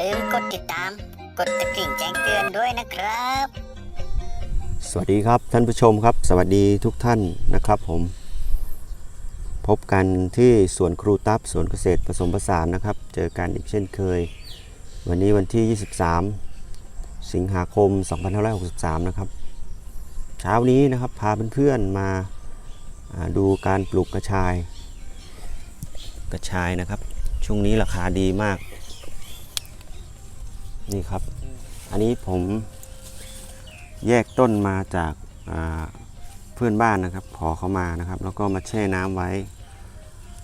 ลืมกดติดตาม กดกระดิ่งแจ้งเตือนด้วยนะครับ สวัสดีครับท่านผู้ชมครับ สวัสดีทุกท่านนะครับผม พบกันที่สวนครูตับสวนเกษตรผสมผสานนะครับ เจอกันอีกเช่นเคย วันนี้วันที่ 23 สิงหาคม 2563 นะครับ เช้านี้นะครับพาเพื่อนๆมาอ่าดูการปลูกกระชาย กระชายนะครับ ช่วงนี้ราคาดีมาก นี่ครับ อันนี้ผมแยกต้นมาจากเพื่อนบ้านนะครับ ขอเขามานะครับ แล้วก็มาแช่น้ำไว้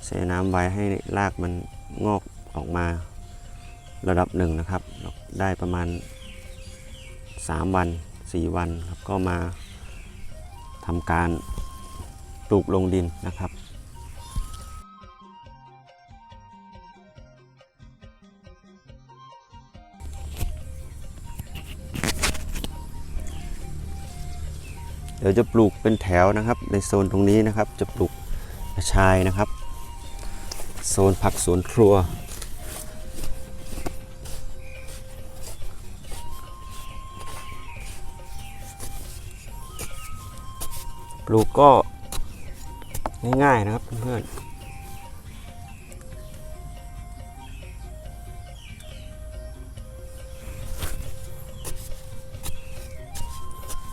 แช่น้ำไว้ให้รากมันงอกออกมาระดับหนึ่งนะครับ ได้ประมาณ 3 วัน 4 วันครับ ก็มาทำการปลูกลงดินนะครับ เดี๋ยวจะปลูกเป็นแถวนะครับ ในโซนตรงนี้นะครับ จะปลูกกระชายนะครับ โซนผักสวนครัว ปลูกก็ง่ายๆนะครับเพื่อน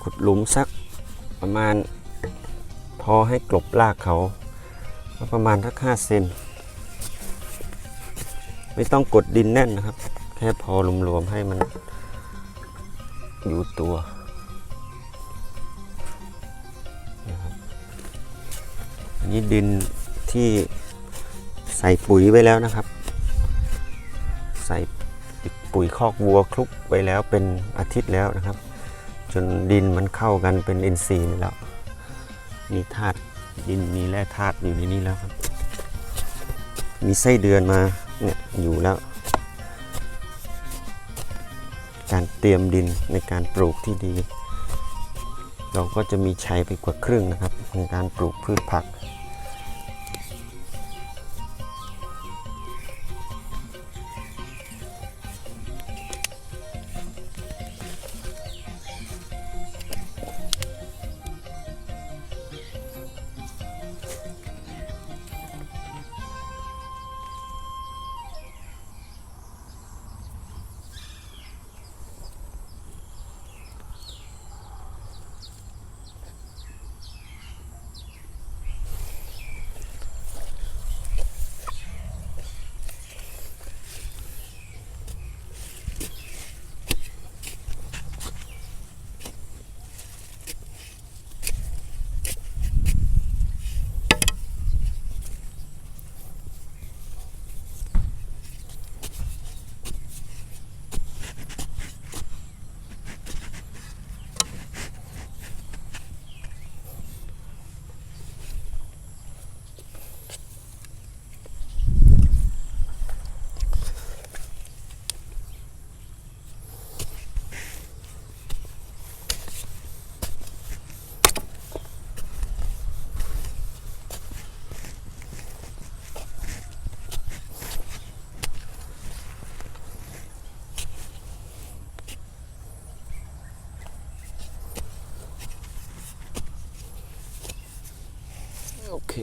ขุดหลุมสัก ประมาณ พอให้กลบรากเขาประมาณทักห้าเซนไม่ต้องกดดินแน่นนะครับ แค่พอรวมๆให้มันอยู่ตัวนะครับอันนี้ดินที่ใส่ปุ๋ยไว้แล้วนะครับ ใส่ปุ๋ยคอกวัวคลุกไว้แล้วเป็นอาทิตย์แล้วนะครับ จนดินมันเข้ากันเป็นอินทรีย์นี่แล้ว มีธาตุดินมีแร่ธาตุอยู่ในนี้แล้วครับ มีไส้เดือนมาเนี่ยอยู่แล้ว การเตรียมดินในการปลูกที่ดี เราก็จะมีใช้ไปกว่าครึ่งนะครับ ในการปลูกพืชผัก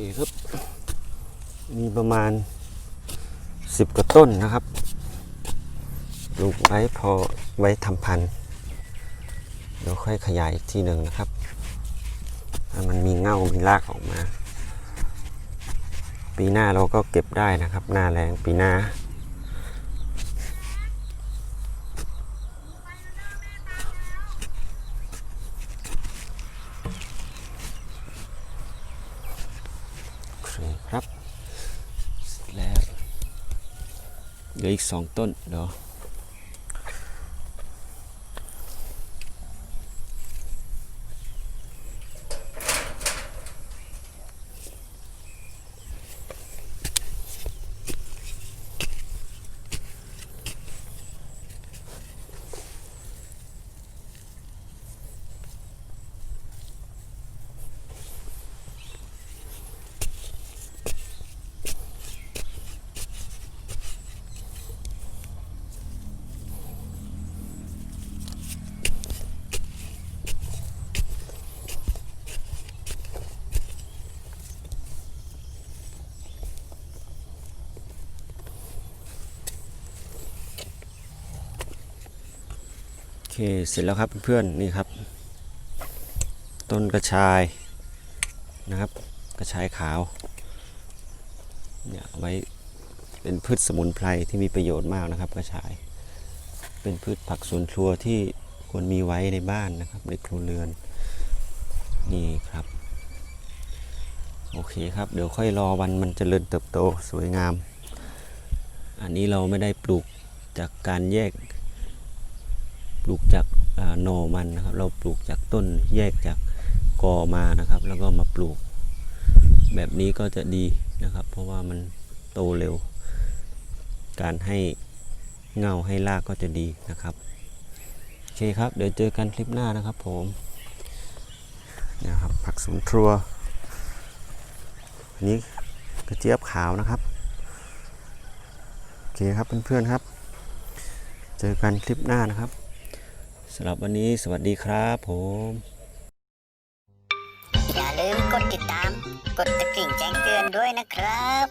คครับ มีประมาณสิบกว่าต้นนะครับปลูกไว้พอไว้ทำพันธุ์เดี๋ยวค่อยขยายอีกทีหนึ่งนะครับถ้ามันมีเง่ามีรากออกมา ปีหน้าเราก็เก็บได้นะครับ หน้าแรงปีหน้า โอเคครับเสร็จแล้ว เหลืออีกสองต้นเนาะ เสร็จแล้วครับเพื่อนๆนี่ครับ ต้นกระชายนะครับ กระชายขาวเนี่ยไว้เป็นพืชสมุนไพรที่มีประโยชน์มากนะครับ กระชาย เป็นพืชผักสวนครัวที่ควรมีไว้ในบ้านนะครับในครัวเรือนนี่ครับ โอเคครับ เดี๋ยวค่อยรอวันมันเจริญเติบโตสวยงาม อันนี้เราไม่ได้ปลูกจากการแยก ลูกจากหน่อมันนะครับ เราปลูกจากต้นแยกจากกอมานะครับ แล้วก็มาปลูก แบบนี้ก็จะดีนะครับ เพราะว่ามันโตเร็ว การให้เงาให้รากก็จะดีนะครับโอเคครับเดี๋ยวเจอกันคลิปหน้านะครับผมนี่ครับผักสวนครัวอันนี้กระเจี๊ยบขาวนะครับโอเคครับเพื่อนๆครับ เจอกันคลิปหน้านะครับ สำหรับวันนี้สวัสดีครับผม อย่าลืมกดติดตาม กดกระดิ่งแจ้งเตือนด้วยนะครับ